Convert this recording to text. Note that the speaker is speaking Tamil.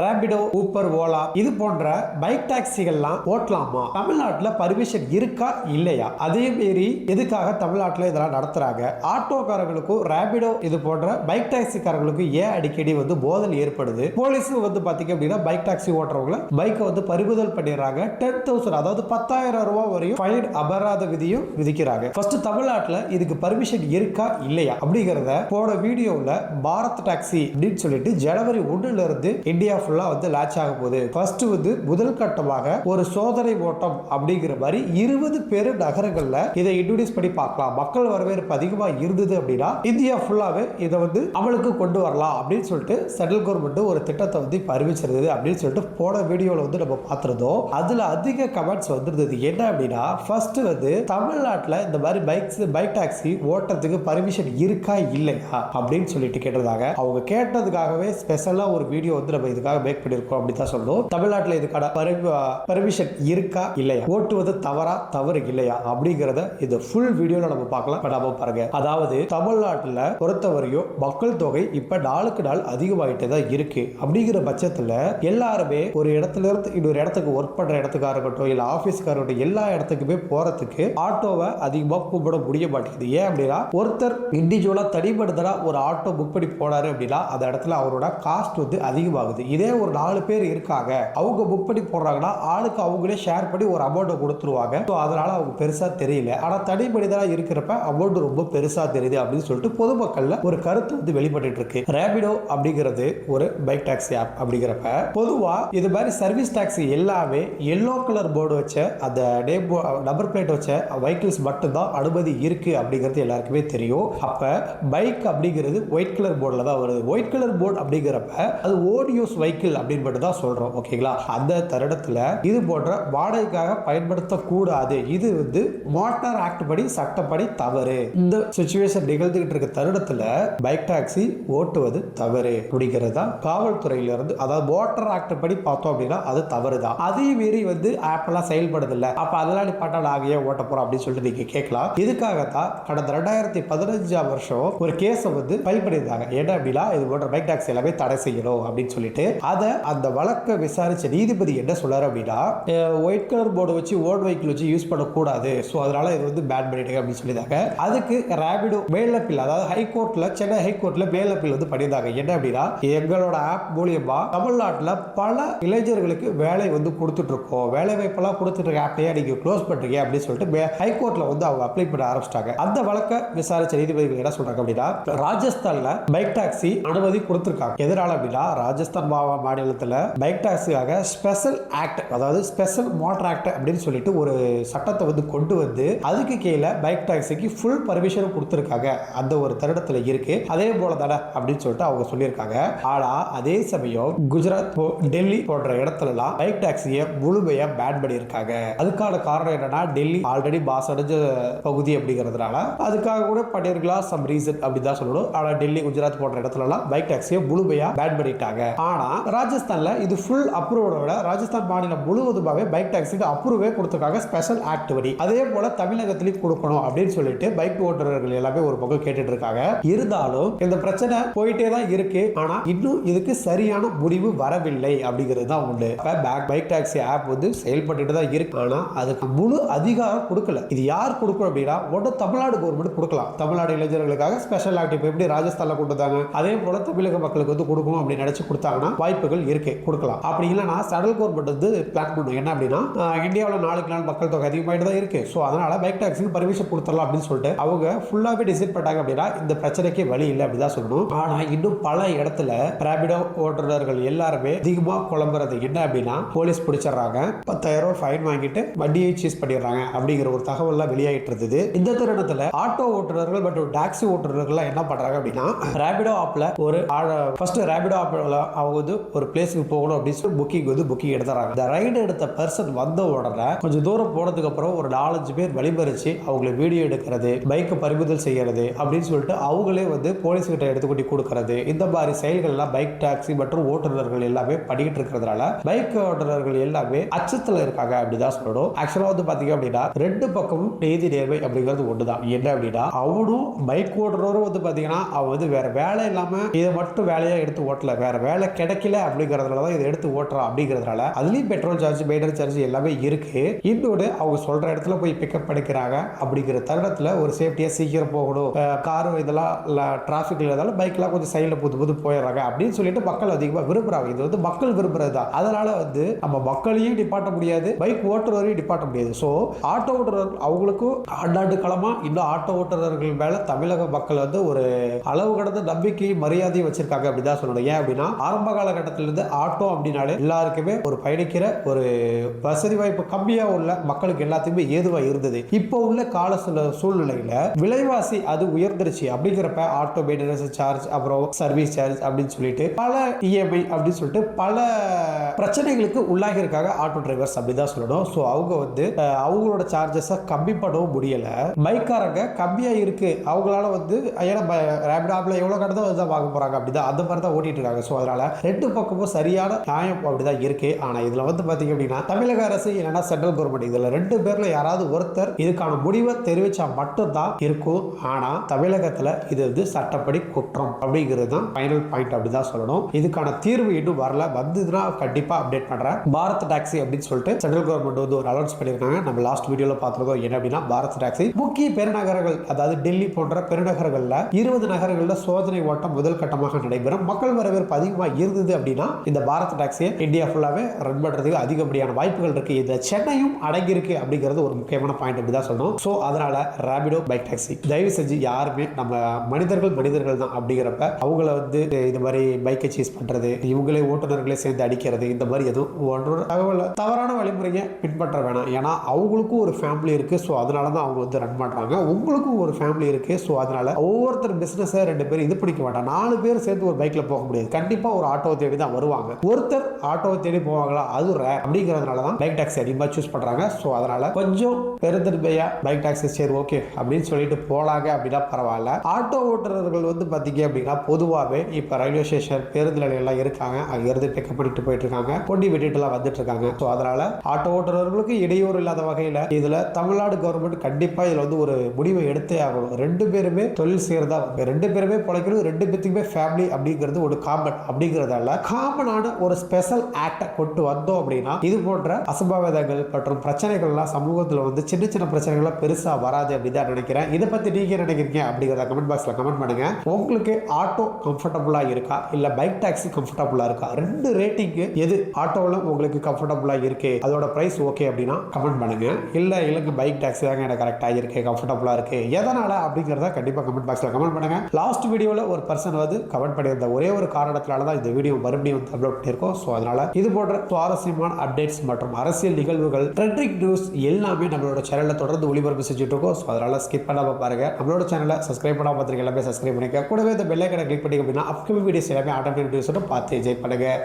ரேபிடோ ஊப்பர் ஓலா இது போன்ற பைக் டாக்ஸிகள்லாம் ஓட்டலாமா? தமிழ்நாட்டில் பர்மிஷன் இருக்கா? இல்லையா? அதே மாரி எதுக்காக தமிழ்நாட்டில் இதெல்லாம் நடத்துறாங்க? ஆட்டோக்காரர்களுக்கும் ரேபிடோ இது போன்ற பைக் டாக்ஸிக்காரர்களுக்கும் ஏன் அடிக்கடி வந்து மோதல் ஏற்படுது? போலீஸும் வந்து பார்த்தீங்க அப்படின்னா பைக் டாக்ஸி ஓட்டுறவங்கள பைக்கை வந்து பறிமுதல் பண்ணிடுறாங்க. டென் தௌசண்ட் அதாவது பத்தாயிரம் ரூபாய் வரையும் ஃபைன் அபராத விதியும் விதிக்கிறாங்க. ஃபர்ஸ்ட் தமிழ்நாட்டில் இதுக்கு பர்மிஷன் இருக்கா? இல்லையா? அப்படிங்கிறத போன வீடியோவில் பாரத் டாக்ஸி அப்படின்னு சொல்லிட்டு ஜனவரி ஒன்றுல இருந்து இந்தியா ஃபுல்லா வந்து லாச் ஆக போகுது. ஃபர்ஸ்ட் வந்து முதல் கட்டமாக ஒரு சோதனை ஓட்டம் அப்படிங்கிற மாதிரி இருபது பேரு நகரங்களில் இதை இன்ட்ரோடியூஸ் பண்ணி பார்க்கலாம். மக்கள் வரவேற்பு அதிகமா இருந்தது அப்படின்னா இந்தியா ஃபுல்லாவே இதை வந்து அமலுக்கு கொண்டு வரலாம் அப்படின்னு சொல்லிட்டு சென்ட்ரல் கவர்மெண்ட் ஒரு திட்டத்தை வந்து இப்போ அறிவிச்சிருந்தது அப்படின்னு சொல்லிட்டு போன வீடியோவில் வந்து நம்ம பார்த்துருந்தோம். அதில் அதிக கமெண்ட்ஸ் வந்திருந்தது. என்ன அப்படின்னா ஃபர்ஸ்ட் வந்து தமிழ்நாட்டில் இந்த மாதிரி பைக்ஸ் பைக் டாக்ஸி ஓட்டுறதுக்கு பர்மிஷன் இருக்கா இல்லையா அப்படின்னு சொல்லிட்டு கேட்டிருந்தாங்க. அவங்க கேட்டதுக்காகவே ஸ்பெஷலாக ஒரு வீடியோ வந்து நம்ம இதுக்காக மேக் பண்ணியிருக்கோம் அப்படி தான் சொல்லணும். தமிழ்நாட்டில் இதுக்கான பர்மிஷன் இருக்கா? இல்லையா? ஓட்டுவது தவறா? தவறு இல்லையா? அப்படிங்கிறத இந்த ஃபுல் வீடியோவில் நம்ம பார்க்கலாம். இப்போ நம்ம பாருங்க. அதாவது தமிழ்நாட்டில் பொறுத்தவரையும் மக்கள் தொகை இப்போ நாளுக்கு நாள் அதிகமாயிட்டே தான் இருக்கு. அப்படிங்கிற பட்சத்தில் எல்லாருமே ஒரு இடத்துல இருந்து இன்னொரு இடத்துக்கு ஒர்க் பண்ற இடத்துக்கா இருக்கட்டும் இல்லை ஆஃபீஸ்க்காக இருக்கட்டும் எல்லா இடத்துக்குமே போறதுக்கு ஆட்டோவை அதிகமாக கூப்பிட முடிய மாட்டேங்குது. ஏன் அப்படின்னா ஒருத்தர் இண்டிவிஜுவலாக தனிப்படுத்தலாக ஒரு ஆட்டோ புக் பண்ணி போனாரு அப்படின்னா அந்த இடத்துல அவரோட காஸ்ட் வந்து அதிகமாகுது. இதே ஒரு நாலு பேர் இருக்காங்க. அவங்க புக் பண்ணி போடுறாங்கன்னா ஆளுக்கு அவங்களே ஷேர் பண்ணி ஒரு அமௌண்ட்டை கொடுத்துருவாங்க. ஸோ அதனால் அவங்க பெருசாக தெரியல. ஆனால் தனி மனிதனாக இருக்கிறப்ப அமௌண்ட் ரொம்ப பெருசாக தெரியுது அப்படின்னு சொல்லிட்டு பொதுமக்களில் ஒரு கருத்து வந்து வெளிப்பட்டு இருக்கு. ரேபிடோ அப்படிங்கிறது ஒரு பைக் டாக்ஸி ஆப் அப்படிங்கிறப்ப பொதுவாக இது மாதிரி சர்வீஸ் டாக்ஸி எல்லாமே எல்லோ கலர் போர்டு வச்ச அந்த நேம் நம்பர் பிளேட் வச்ச வெஹிக்கிள்ஸ் மட்டும்தான் அனுமதி இருக்கு அப்படிங்கிறது எல்லாருக்குமே தெரியும். அப்ப பைக் அப்படிங்கிறது ஒயிட் கலர் போர்டில் தான் வருது. ஒயிட் கலர் போர்டு அப்படிங்கிறப்ப அது ஓடியோஸ் யூஸ் வெஹிக்கிள் அப்படின்னு மட்டும் தான் சொல்றோம் ஓகேங்களா அந்த தருணத்துல இது போன்ற வாடகைக்காக பயன்படுத்தக்கூடாது. இது வந்து மோட்டார் ஆக்ட் படி சட்டப்படி தவறு. இந்த சுச்சுவேஷன் நிகழ்ந்துகிட்டு இருக்க தருணத்தில் பைக் டாக்ஸி ஓட்டுவது தவறு அப்படிங்கிறது தான் காவல்துறையில இருந்து அதாவது மோட்டார் ஆக்ட் படி பார்த்தோம் அப்படின்னா அது தவறு தான். அதே மீறி வந்து ஆப்பெல்லாம் செயல்படுது இல்ல. அப்ப அதெல்லாம் நீ பண்ணா நாங்க ஏன் ஓட்ட போறோம் அப்படின்னு சொல்லிட்டு நீங்க கேட்கலாம். இதுக்காகத்தான் கடந்த ரெண்டாயிரத்தி பதினஞ்சாம் வருஷம் ஒரு கேஸை வந்து ஃபைல் பண்ணியிருந்தாங்க. என்ன அப்படின்னா இது போன்ற பைக் டாக்ஸி எல்லாமே தடை செய்யணும் அப்படின்னு சொல்லிட்டு அதை அந்த வழக்கை விசாரிச்ச நீதிபதி என்ன சொல்றாரு அப்படின்னா ஒயிட் கலர் போர்டு வச்சு ஓன் வெஹிக்கிள் வச்சு யூஸ் பண்ணக்கூடாது. ஸோ அதனால இது வந்து பேன் பண்ணிடுங்க அப்படின்னு சொல்லியிருந்தாங்க. அதுக்கு ரேபிடோ மேல் அப்பீல் அதாவது ஹைகோர்ட்ல சென்னை ஹைகோர்ட்ல மேல் அப்பீல் வந்து பண்ணியிருந்தாங்க. என்ன அப்படின்னா எங்களோட ஆப் மூலியமா தமிழ்நாட்டில் பல இளைஞர்களுக்கு வேலை வந்து கொடுத்துட்டு இருக்கோம் வேலை வாய்ப்பெல்லாம் கொடுத்துட்டு இருக்க ஆப்பையே நீங்க க்ளோஸ் பண்றீங்க அப்படின்னு சொல்லிட்டு ஹைகோர்ட்ல வந்து அவங்க அப்ளை பண்ண ஆரம்பிச்சிட்டாங்க. அந்த வழக்கை விசாரிச்ச நீதிபதிகள் என்ன சொல்றாங்க அப்படின்னா ராஜஸ்தான்ல பைக் டாக்ஸி அனுமதி கொடுத்துருக்காங்க. எதனால அப்படின்னா ராஜஸ்தான் மா- மாநிலத்தில் பைக் டாக்ஸுக்காக ஸ்பெஷல் ஆக்ட் அதாவது ஸ்பெஷல் மோட்டர் ஆக்ட் அப்படின்னு சொல்லிட்டு ஒரு சட்டத்தை வந்து கொண்டு வந்து அதுக்கு கீழே பைக் டாக்ஸிக்கு ஃபுல் பர்மிஷன் கொடுத்துருக்காங்க. அந்த ஒரு தருடத்தில் இருக்கு. அதே போல தானே அப்படின்னு சொல்லிட்டு அவங்க சொல்லியிருக்காங்க. ஆனால் அதே சமயம் குஜராத் போ- டெல்லி போன்ற இடத்துலலாம் பைக் டாக்ஸியை முழுமையாக பேன் பண்ணியிருக்காங்க. அதுக்கான காரணம் என்னன்னா டெல்லி ஆல்ரெடி பாஸ் அடைஞ்ச பகுதி அப்படிங்கிறதுனால அதுக்காக கூட பண்ணியிருக்கலாம் சம் ரீசன் அப்படி தான் சொல்லணும். ஆனால் டெல்லி குஜராத் போன்ற இடத்துலலாம் பைக் டாக்ஸியை முழுமையாக பேன் பண்ணிட்டாங்க. ஆனால் ஆனா ராஜஸ்தான்ல இது ஃபுல் அப்ரூவோட ராஜஸ்தான் மாநிலம் முழுவதுமாவே பைக் டாக்ஸிக்கு அப்ரூவே கொடுத்துருக்காங்க ஸ்பெஷல் ஆக்ட் படி. அதே போல தமிழகத்திலையும் கொடுக்கணும் அப்படின்னு சொல்லிட்டு பைக் ஓட்டுநர்கள் எல்லாமே ஒரு பக்கம் கேட்டுட்டு இருக்காங்க. இருந்தாலும் இந்த பிரச்சனை போயிட்டே தான் இருக்கு. ஆனா இன்னும் இதுக்கு சரியான முடிவு வரவில்லை அப்படிங்கிறது தான் உண்டு. பேக் பைக் டாக்ஸி ஆப் வந்து செயல்பட்டு தான் இருக்கு. ஆனா அதுக்கு முழு அதிகாரம் கொடுக்கல. இது யார் கொடுக்கணும் அப்படின்னா ஒன்று தமிழ்நாடு கவர்மெண்ட் கொடுக்கலாம். தமிழ்நாடு இளைஞர்களுக்காக ஸ்பெஷல் ஆக்ட் இப்போ எப்படி ராஜஸ்தான்ல கொடுத்தாங்க அதே போல தமிழக மக்களுக்கு வந்து கொடுக்கணும் அப்படின்னு நினைச்சு கொடுத்தாங்கன்னா வாய்ப்புகள் இருக்கு கொடுக்கலாம். அப்படி இல்லைன்னா சடல் கவர்மெண்ட் வந்து பிளான் பண்ணும் என்ன அப்படின்னா இந்தியாவில் நாளுக்கு நாள் மக்கள் தொகை அதிகமாயிட்டு தான் இருக்கு. ஸோ அதனால பைக் டாக்ஸிக்கு பர்மிஷன் கொடுத்துடலாம் அப்படின்னு சொல்லிட்டு அவங்க ஃபுல்லாகவே டிசைட் பண்ணாங்க அப்படின்னா இந்த பிரச்சனைக்கே வழி இல்லை அப்படி தான் சொல்லணும். ஆனால் இன்னும் பல இடத்துல ரேபிடோ ஓட்டுநர்கள் எல்லாருமே அதிகமாக குழம்புறது என்ன அப்படின்னா போலீஸ் பிடிச்சிடுறாங்க. பத்தாயிரம் ரூபாய் ஃபைன் வாங்கிட்டு வண்டியை சீஸ் பண்ணிடுறாங்க அப்படிங்கிற ஒரு தகவல்லாம் வெளியாகிட்டு இருந்தது. இந்த தருணத்தில் ஆட்டோ ஓட்டுநர்கள் மற்றும் டாக்ஸி ஓட்டுநர்கள்லாம் என்ன பண்ணுறாங்க அப்படின்னா ரேபிடோ ஆப்பில் ஒரு ஃபர்ஸ்ட் ரேபிடோ ஆப்பில் அவங்க வந்து ஒரு பிளேஸுக்கு போகணும் அப்படின்னு சொல்லி புக்கிங் வந்து புக்கிங் எடுத்துறாங்க. இந்த ரைடு எடுத்த பர்சன் வந்த உடனே கொஞ்சம் தூரம் போனதுக்கு அப்புறம் ஒரு நாலஞ்சு பேர் வழிமறிச்சு அவங்கள வீடியோ எடுக்கிறது பைக்கை பறிமுதல் செய்யறது அப்படின்னு சொல்லிட்டு அவங்களே வந்து போலீஸ் கிட்ட எடுத்துக்கொண்டு கொடுக்கறது. இந்த மாதிரி செயல்கள்லாம் பைக் டாக்ஸி மற்றும் ஓட்டுநர்கள் எல்லாமே பண்ணிக்கிட்டு இருக்கிறதுனால பைக் ஓட்டுநர்கள் எல்லாமே அச்சத்தில் இருக்காங்க அப்படிதான் சொல்லணும். ஆக்சுவலாக வந்து பார்த்தீங்க அப்படின்னா ரெண்டு பக்கமும் நீதி நேர்மை அப்படிங்கிறது ஒண்ணுதான். என்ன அப்படின்னா அவனும் பைக் ஓட்டுறவரும் வந்து பார்த்தீங்கன்னா அவன் வந்து வேற வேலை இல்லாமல் இதை மட்டும் வேலையாக எடுத்து ஓட்டல. வேற வேலை கிடைக்க கிடைக்கல அப்படிங்கறதுனால தான் இதை எடுத்து ஓட்டுறோம் அப்படிங்கறதுனால அதுலயும் பெட்ரோல் சார்ஜ் பேட்டரி சார்ஜ் எல்லாமே இருக்கு. இன்னொன்று அவங்க சொல்ற இடத்துல போய் பிக்கப் பண்ணிக்கிறாங்க அப்படிங்கிற தருணத்துல ஒரு சேஃப்டியா சீக்கிரம் போகணும். காரு இதெல்லாம் டிராஃபிக்ல இருந்தாலும் பைக்லாம் கொஞ்சம் சைடில் புது புது போயிடுறாங்க அப்படின்னு சொல்லிட்டு மக்கள் அதிகமாக விரும்புறாங்க. இது வந்து மக்கள் விரும்புறது தான் அதனால வந்து நம்ம மக்களையும் நிப்பாட்ட முடியாது பைக் ஓட்டுறவரையும் நிப்பாட்ட முடியாது. ஸோ ஆட்டோ ஓட்டுறவர்கள் அவங்களுக்கும் ஆண்டாண்டு காலமாக இன்னும் ஆட்டோ ஓட்டுறவர்கள் மேல தமிழக மக்கள் வந்து ஒரு அளவு கடந்த நம்பிக்கையும் மரியாதையும் வச்சிருக்காங்க அப்படிதான் சொல்லணும். ஏன் அப்படின்னா ஆரம்ப காலகட்டத்திலிருந்து ஆட்டோ அப்படின்னாலே எல்லாருக்குமே ஒரு பயணிக்கிற ஒரு வசதி வாய்ப்பு கம்மியா உள்ள மக்களுக்கு எல்லாத்துக்குமே ஏதுவா இருந்தது. இப்போ உள்ள கால சூழ- சூழ்நிலையில விலைவாசி அது உயர்ந்துருச்சு அப்படிங்கிறப்ப ஆட்டோ மெயின்டெனன்ஸ் சார்ஜ் அப்புறம் சர்வீஸ் சார்ஜ் அப்படின்னு சொல்லிட்டு பல இஎம்ஐ அப்படின்னு சொல்லிட்டு பல பிரச்சனைகளுக்கு உள்ளாகி இருக்காங்க ஆட்டோ டிரைவர்ஸ் அப்படிதான் சொல்லணும். ஸோ அவங்க வந்து அவங்களோட சார்ஜஸை கம்மி பண்ணவும் முடியல. பைக்காரங்க கம்மியா இருக்கு. அவங்களால வந்து ஏன்னா ரேபிட் ஆப்ல எவ்வளவு கடந்தோ அதுதான் வாங்க போறாங்க அப்படிதான். அந்த மாதிரி தான் ஓட்டிட்டு இருக்காங்க. ஸோ அதனால ரெண்டு பக்கமும் சரியான நியாயம் அப்படிதான் இருக்கு. ஆனா இதுல வந்து பாத்தீங்க அப்படின்னா தமிழக அரசு இல்லைன்னா சென்ட்ரல் கவர்மெண்ட் இதுல ரெண்டு பேர்ல யாராவது ஒருத்தர் இதுக்கான முடிவை தெரிவிச்சா மட்டும்தான் இருக்கும். ஆனா தமிழகத்துல இது வந்து சட்டப்படி குற்றம் அப்படிங்கிறது தான் ஃபைனல் பாயிண்ட் அப்படிதான் சொல்லணும். இதுக்கான தீர்வு இன்னும் வரல. வந்ததுன்னா கண்டிப்பா அப்டேட் பண்றேன். பாரத் டாக்ஸி அப்படின்னு சொல்லிட்டு சென்ட்ரல் கவர்மெண்ட் வந்து ஒரு அலௌன்ஸ் பண்ணியிருக்காங்க. நம்ம லாஸ்ட் வீடியோல பார்த்துருக்கோம் என்ன அப்படின்னா பாரத் டாக்ஸி முக்கிய பெருநகரங்கள் அதாவது டெல்லி போன்ற பெருநகரங்கள்ல இருபது நகரங்கள்ல சோதனை ஓட்டம் முதல் கட்டமாக நடைபெறும். மக்கள் வரவேற்பு அதிகமாக இருந்தது அப்படின்னா இந்த பாரத் டாக்ஸியை இந்தியா ஃபுல்லாவே ரன் பண்ணுறதுக்கு அதிகப்படியான வாய்ப்புகள் இருக்குது இந்த சென்னையும் அடங்கியிருக்கு அப்படிங்கிறது ஒரு முக்கியமான பாயிண்ட் அப்படி தான் சொல்லணும். ஸோ அதனால் ரேபிடோ பைக் டாக்ஸி தயவு செஞ்சு யாருமே நம்ம மனிதர்கள் மனிதர்கள் தான் அப்படிங்கிறப்ப அவங்கள வந்து இந்த மாதிரி பைக்கை சீஸ் பண்ணுறது இவங்களே ஓட்டுநர்களே சேர்ந்து அடிக்கிறது இந்த மாதிரி எதுவும் ஒன்று தகவல் தவறான வழிமுறையை பின்பற்ற வேணாம். ஏன்னா அவங்களுக்கும் ஒரு ஃபேமிலி இருக்கு. ஸோ அதனால தான் அவங்க வந்து ரன் பண்ணுறாங்க உங்களுக்கும் ஒரு ஃபேமிலி இருக்கு. ஸோ அதனால ஒவ்வொருத்தர் பிஸ்னஸை ரெண்டு பேரும் இது பண்ணிக்க வேண்டாம் நாலு பேர் சேர்ந்து ஒரு பைக்கில் போக முடியாது. கண்டிப்பாக ஒரு ஆட்டோ ஆட்டோவை தேடி தான் வருவாங்க. ஒருத்தர் ஆட்டோவை தேடி போவாங்களா? அது rare. அப்படிங்கிறதுனால தான் பைக் டாக்ஸி அதிகமாக சூஸ் பண்ணுறாங்க ஸோ அதனால கொஞ்சம் பெருந்தன்மையா பைக் டாக்ஸி சரி ஓகே அப்படின்னு சொல்லிட்டு போகலாங்க அப்படின்னா பரவாயில்ல. ஆட்டோ ஓட்டுறவர்கள் வந்து பார்த்தீங்க அப்படின்னா பொதுவாகவே இப்போ ரயில்வே ஸ்டேஷன் பேருந்து நிலையெல்லாம் இருக்காங்க. அங்கே இருந்து பிக்கப் பண்ணிட்டு போயிட்டு இருக்காங்க. பொண்டி விட்டுட்டுலாம் வந்துட்டு இருக்காங்க. ஸோ அதனால ஆட்டோ ஓட்டுறவர்களுக்கு இடையூறு இல்லாத வகையில் இதில் தமிழ்நாடு கவர்மெண்ட் கண்டிப்பாக இதில் வந்து ஒரு முடிவை எடுத்தே ஆகணும். ரெண்டு பேருமே தொழில் செய்கிறதா ரெண்டு பேருமே பிழைக்கணும் ரெண்டு பேத்துக்குமே ஃபேமிலி அப்படிங்கிறது ஒரு காமன் அப்படிங்கிறதால காமனான ஒரு ஸ்பெஷல் ஆக்டை கொண்டு வந்தோம் அப்படின்னா இது போன்ற அசம்பாவிதங்கள் மற்றும் பிரச்சனைகள்லாம் சமூகத்தில் வந்து சின்ன சின்ன பிரச்சனைகள்லாம் பெருசாக வராது அப்படின்னு தான் நினைக்கிறேன். இதை பற்றி நீங்க நினைக்கிறீங்க அப்படிங்கிறத கமெண்ட் பாக்ஸில் கமெண்ட் பண்ணுங்க. உங்களுக்கு ஆட்டோ கம்ஃபர்டபுளாக இருக்கா? இல்லை பைக் டாக்ஸி கம்ஃபர்டபுளாக இருக்கா? ரெண்டு ரேட்டிங்கு எது ஆட்டோவில் உங்களுக்கு கம்ஃபர்டபுளாக இருக்குது அதோட ப்ரைஸ் ஓகே அப்படின்னா கமெண்ட் பண்ணுங்க. இல்லை இல்லைங்க பைக் டாக்ஸி தாங்க எனக்கு கரெக்டாக இருக்கு கம்ஃபர்டபுளாக இருக்குது எதனால் அப்படிங்கிறத கண்டிப்பாக கமெண்ட் பாக்ஸில் கமெண்ட் பண்ணுங்க. லாஸ்ட் வீடியோவில் ஒரு பர்சன் வந்து கமெண்ட் பண்ணியிருந்த ஒரே ஒரு காரணத்தினால தான் இந்த வீடியோ மறுபடியும் வந்து அப்லோட் பண்ணியிருக்கோம். ஸோ அதனால இது போன்ற சுவாரஸ்யமான அப்டேட்ஸ் மற்றும் அரசியல் நிகழ்வுகள் ட்ரெண்டிங் நியூஸ் எல்லாமே நம்மளோட சேனலில் தொடர்ந்து ஒளிபரப்பு செஞ்சுட்டு இருக்கோம் ஸோ அதனால் ஸ்கிப் பண்ணாமல் பாருங்க. நம்மளோட சேனலை சப்ஸ்கிரைப் பண்ணாமல் பார்த்துருக்க எல்லாமே சப்ஸ்கிரைப் பண்ணிக்க கூடவே இந்த பெல்லைக்கனை கிளிக் பண்ணிங்க அப்படின்னா அப்கமிங் வீடியோஸ் எல்லாமே ஆட்டோமேட்டிக் நியூஸ் பார்த்து என்ஜாய் பண்ணுங்கள்